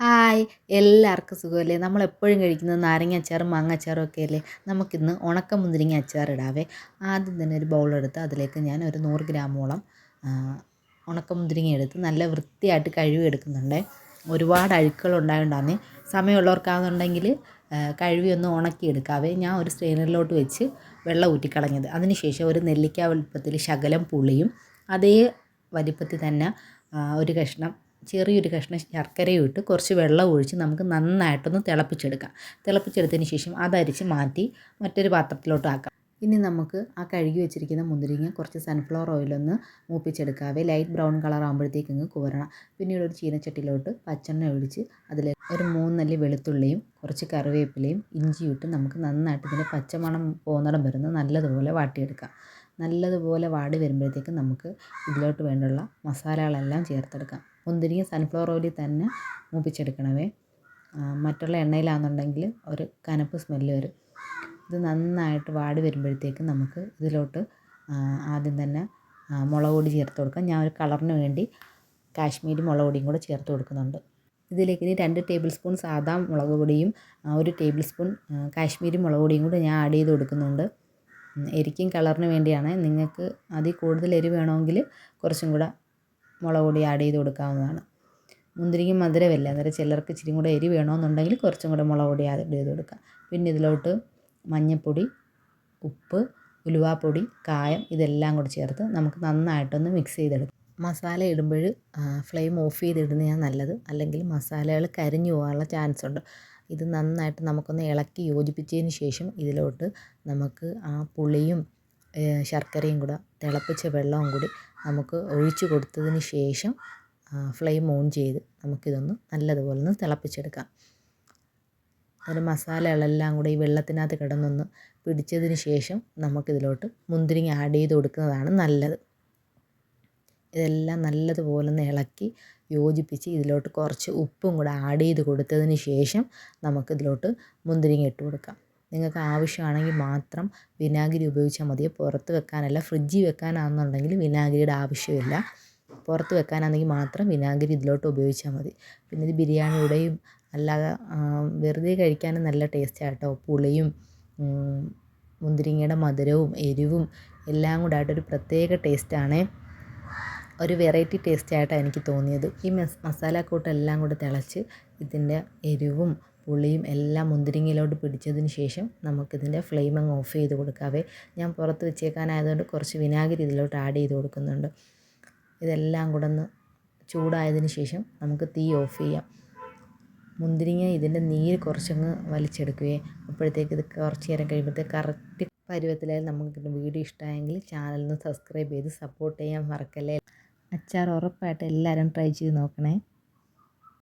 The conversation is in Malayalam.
ഹായ്. എല്ലാവർക്കും സുഖമല്ലേ? നമ്മൾ എപ്പോഴും കഴിക്കുന്നത് നാരങ്ങ അച്ചാറും മാങ്ങ അച്ചാറും ഒക്കെ അല്ലേ? നമുക്കിന്ന് ഉണക്ക മുന്തിരിങ്ങ അച്ചാർ ഇടാവേ. ആദ്യം തന്നെ ഒരു ബൗളെടുത്ത് അതിലേക്ക് ഞാൻ ഒരു നൂറ് ഗ്രാമോളം ഉണക്ക മുന്തിരിങ്ങ എടുത്ത് നല്ല വൃത്തിയായിട്ട് കഴുകി എടുക്കുന്നുണ്ട്. ഒരുപാട് അഴുക്കുകൾ ഉണ്ടായതുകൊണ്ടാണ് സമയമുള്ളവർക്കാണെന്നുണ്ടെങ്കിൽ കഴുകി ഒന്ന് ഉണക്കി എടുക്കാവേ. ഞാൻ ഒരു സ്ട്രെയിനറിലോട്ട് വെച്ച് വെള്ളം ഊറ്റിക്കളഞ്ഞത്. അതിനുശേഷം ഒരു നെല്ലിക്ക വലുപ്പത്തിൽ ശകലം പുളിയും അതേ വലിപ്പത്തിൽ തന്നെ ഒരു കഷ്ണം ചെറിയൊരു കഷ്ണം ശർക്കരയും ഇട്ട് കുറച്ച് വെള്ളം ഒഴിച്ച് നമുക്ക് നന്നായിട്ടൊന്ന് തിളപ്പിച്ചെടുക്കാം. തിളപ്പിച്ചെടുത്തതിന് ശേഷം അതരിച്ച് മാറ്റി മറ്റൊരു പാത്രത്തിലോട്ട് ആക്കാം. ഇനി നമുക്ക് ആ കഴുകി വെച്ചിരിക്കുന്ന മുന്തിരിങ്ങ കുറച്ച് സൺഫ്ലവർ ഓയിലൊന്ന് മൂപ്പിച്ചെടുക്കാവേ. ലൈറ്റ് ബ്രൗൺ കളർ ആകുമ്പോഴത്തേക്ക് കോരണം. പിന്നീട് ഒരു ചീനച്ചട്ടിയിലോട്ട് പച്ചെണ്ണ ഒഴിച്ച് അതിൽ ഒരു മൂന്നല്ലി വെളുത്തുള്ളിയും കുറച്ച് കറിവേപ്പിലയും ഇഞ്ചിയിട്ട് നമുക്ക് നന്നായിട്ട് ഇതിന്റെ പച്ചമണം പോകുന്നിടം വരുന്ന നല്ലതുപോലെ വാട്ടിയെടുക്കാം. നല്ലതുപോലെ വാടി വരുമ്പോഴത്തേക്കും നമുക്ക് ഇതിലോട്ട് വേണ്ടുള്ള മസാലകളെല്ലാം ചേർത്തെടുക്കാം. മുന്തിരിങ്ങ സൺഫ്ലവർ ഓയിലിൽ തന്നെ മൂപ്പിച്ചെടുക്കണമേ മറ്റുള്ള എണ്ണയിലാണെന്നുണ്ടെങ്കിൽ ഒരു കനപ്പ് സ്മെല്ല് വരും. ഇത് നന്നായിട്ട് വാടി വരുമ്പോഴത്തേക്കും നമുക്ക് ഇതിലോട്ട് ആദ്യം തന്നെ മുളക് പൊടി ചേർത്ത് കൊടുക്കാം. ഞാൻ ഒരു കളറിന് വേണ്ടി കാശ്മീരി മുളക് പൊടിയും കൂടെ ചേർത്ത് കൊടുക്കുന്നുണ്ട്. ഇതിലേക്ക് ഇനി രണ്ട് ടേബിൾ സ്പൂൺ സാധാ മുളക് പൊടിയും ഒരു ടേബിൾ സ്പൂൺ കാശ്മീരി മുളക് പൊടിയും കൂടെ ഞാൻ ആഡ് ചെയ്ത് കൊടുക്കുന്നുണ്ട്. എരിക്കും കളറിന് വേണ്ടിയാണ്. നിങ്ങൾക്ക് അതിൽ കൂടുതൽ എരിവ് വേണമെങ്കിൽ കുറച്ചും കൂടെ മുളക് പൊടി ആഡ് ചെയ്ത് കൊടുക്കാവുന്നതാണ്. മുന്തിരിക്ക് മധുരമില്ല? അന്നേരം ചിലർക്ക് ഇച്ചിരി കൂടെ എരി വേണമെന്നുണ്ടെങ്കിൽ കുറച്ചും കൂടെ മുളക് പൊടി ആഡ് ചെയ്ത് കൊടുക്കുക പിന്നെ ഇതിലോട്ട് മഞ്ഞൾപ്പൊടി ഉപ്പ് ഉലുവാപ്പൊടി കായം ഇതെല്ലാം കൂടി ചേർത്ത് നമുക്ക് നന്നായിട്ടൊന്ന് മിക്സ് ചെയ്തെടുക്കാം. മസാല ഇടുമ്പോൾ ഫ്ലെയിം ഓഫ് ചെയ്തിടുന്നതാണ് നല്ലത്. അല്ലെങ്കിൽ മസാലകൾ കരിഞ്ഞു പോകാനുള്ള ചാൻസ് ഉണ്ട്. ഇത് നന്നായിട്ട് നമുക്കൊന്ന് ഇളക്കി യോജിപ്പിച്ചതിന് ശേഷം ഇതിലോട്ട് നമുക്ക് ആ പുളിയും ശർക്കരയും കൂടെ തിളപ്പിച്ച വെള്ളവും കൂടി നമുക്ക് ഒഴിച്ച് കൊടുത്തതിന് ശേഷം ഫ്ലെയിം ഓൺ ചെയ്ത് നമുക്കിതൊന്ന് നല്ലതുപോലെ ഒന്ന് തിളപ്പിച്ചെടുക്കാം. ഒരു മസാലകളെല്ലാം കൂടെ ഈ വെള്ളത്തിനകത്ത് കിടന്നൊന്ന് പിടിച്ചതിന് ശേഷം നമുക്കിതിലോട്ട് മുന്തിരിങ്ങ ആഡ് ചെയ്ത് കൊടുക്കുന്നതാണ് നല്ലത്. ഇതെല്ലാം നല്ലതുപോലെ ഒന്ന് ഇളക്കി യോജിപ്പിച്ച് ഇതിലോട്ട് കുറച്ച് ഉപ്പും കൂടെ ആഡ് ചെയ്ത് കൊടുത്തതിന് ശേഷം നമുക്കിതിലോട്ട് മുന്തിരിങ്ങ ഇട്ട് കൊടുക്കാം. നിങ്ങൾക്ക് ആവശ്യമാണെങ്കിൽ മാത്രം വിനാഗിരി ഉപയോഗിച്ചാൽ മതി. പുറത്ത് വെക്കാനല്ല ഫ്രിഡ്ജിൽ വെക്കാനാണെന്നുണ്ടെങ്കിൽ വിനാഗിരിയുടെ ആവശ്യമില്ല. പുറത്ത് വെക്കാനാണെങ്കിൽ മാത്രം വിനാഗിരി ഇതിലോട്ട് ഉപയോഗിച്ചാൽ മതി. പിന്നെ ഇത് ബിരിയാണിയുടെയും അല്ലാതെ വെറുതെ കഴിക്കാനും നല്ല ടേസ്റ്റാണ് പുളിയും മുന്തിരിങ്ങയുടെ മധുരവും എരിവും എല്ലാം കൂടെ ആയിട്ടൊരു പ്രത്യേക ടേസ്റ്റാണ്. ഒരു വെറൈറ്റി ടേസ്റ്റായിട്ടാണ് എനിക്ക് തോന്നിയത്. ഈ മസാലക്കൂട്ടെല്ലാം കൂടെ തിളച്ച് ഇതിന്റെ എരിവും പുളിയും എല്ലാം മുന്തിരിങ്ങയിലോട്ട് പിടിച്ചതിന് ശേഷം നമുക്കിതിന്റെ ഫ്ലെയിം അങ്ങ് ഓഫ് ചെയ്ത് കൊടുക്കാവേ. ഞാൻ പുറത്ത് വെച്ചേക്കാനായതുകൊണ്ട് കുറച്ച് വിനാഗിരി ഇതിലോട്ട് ആഡ് ചെയ്ത് കൊടുക്കുന്നുണ്ട്. ഇതെല്ലാം കൂടെ ഒന്ന് ചൂടായതിന് ശേഷം നമുക്ക് തീ ഓഫ് ചെയ്യാം. മുന്തിരിങ്ങ ഇതിന്റെ നീര് കുറച്ചങ്ങ് വലിച്ചെടുക്കുകയും. അപ്പോഴത്തേക്ക് ഇത് കുറച്ച് നേരം കഴിയുമ്പോഴത്തേക്ക് കറക്റ്റ് പരുവത്തിലായാലും നമുക്ക് വീഡിയോ ഇഷ്ടമായെങ്കിൽ ചാനലിന് സബ്സ്ക്രൈബ് ചെയ്ത് സപ്പോർട്ട് ചെയ്യാൻ മറക്കല്ലേ. അച്ചാർ ഉറപ്പായിട്ട് എല്ലാവരും ട്രൈ ചെയ്ത് നോക്കണേ.